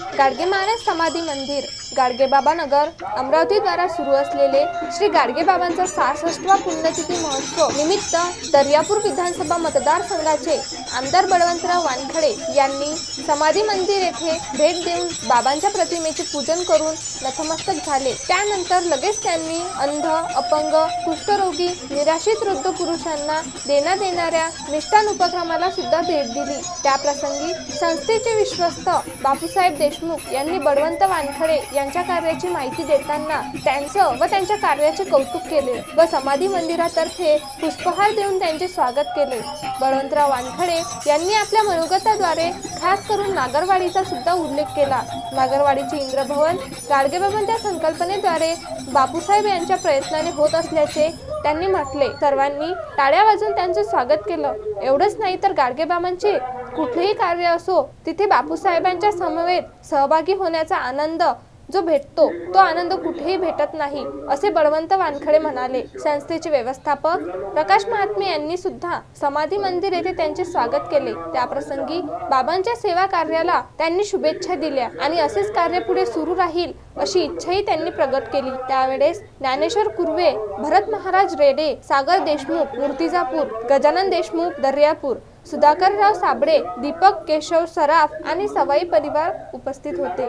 गाडगे महाराज समाधी मंदिर गाडगेबाबा नगर अमरावतीद्वारा सुरू असलेले श्री गाडगेबाबांचा सहासष्टवा पुण्यतिथी महोत्सव निमित्त दर्यापूर विधानसभा मतदारसंघाचे आमदार बळवंतराव वानखडे यांनी समाधी मंदिर येथे भेट देऊन बाबांच्या प्रतिमेचे पूजन करून नतमस्तक झाले. त्यानंतर लगेच त्यांनी अंध अपंग कुष्ठरोगी निराशित वृद्ध पुरुषांना देण्यात येणाऱ्या निष्ठान उपक्रमाला सुद्धा भेट दिली. त्याप्रसंगी संस्थेचे विश्वस्त बापूसाहेब देशमुख यांनी बळवंत वानखडे यांच्या कार्याची माहिती देताना त्यांचं व त्यांच्या कार्याचे कौतुक केले व समाधी मंदिरातर्फे पुष्पहार देऊन त्यांचे स्वागत केले. बळवंतराव वानखडे यांनी आपल्या मनोगताद्वारे खास करून नागरवाडीचा सुद्धा उल्लेख केला. नागरवाडीचे इंद्रभवन गाडगेबाबांच्या संकल्पनेद्वारे बापूसाहेब यांच्या प्रयत्नाने होत असल्याचे त्यांनी म्हटले सर्वांनी टाळ्या वाजून त्यांचं स्वागत केलं. एवढंच नाही तर गाडगेबाबांचे कुठलेही कार्य असो तिथे बापूसाहेबांच्या समवेत सहभागी होण्याचा आनंद जो भेटतो तो आनंद कुठेही भेटत नाही असे बळवंत वानखडे म्हणाले. संस्थेचे व्यवस्थापक प्रकाश महात्मे यांनी सुद्धा समाधी मंदिर येथे त्यांचे स्वागत केले. त्याप्रसंगी बाबांच्या सेवा कार्याला त्यांनी शुभेच्छा दिल्या आणि असेच कार्य पुढे सुरू राहील अशी इच्छाही त्यांनी प्रगट केली. त्यावेळेस ज्ञानेश्वर कुर्वे भरत महाराज रेडे सागर देशमुख मूर्तिजापूर गजानन देशमुख दर्यापूर सुधाकरराव साबळे दीपक केशव सराफ आणि सवाई परिवार उपस्थित होते.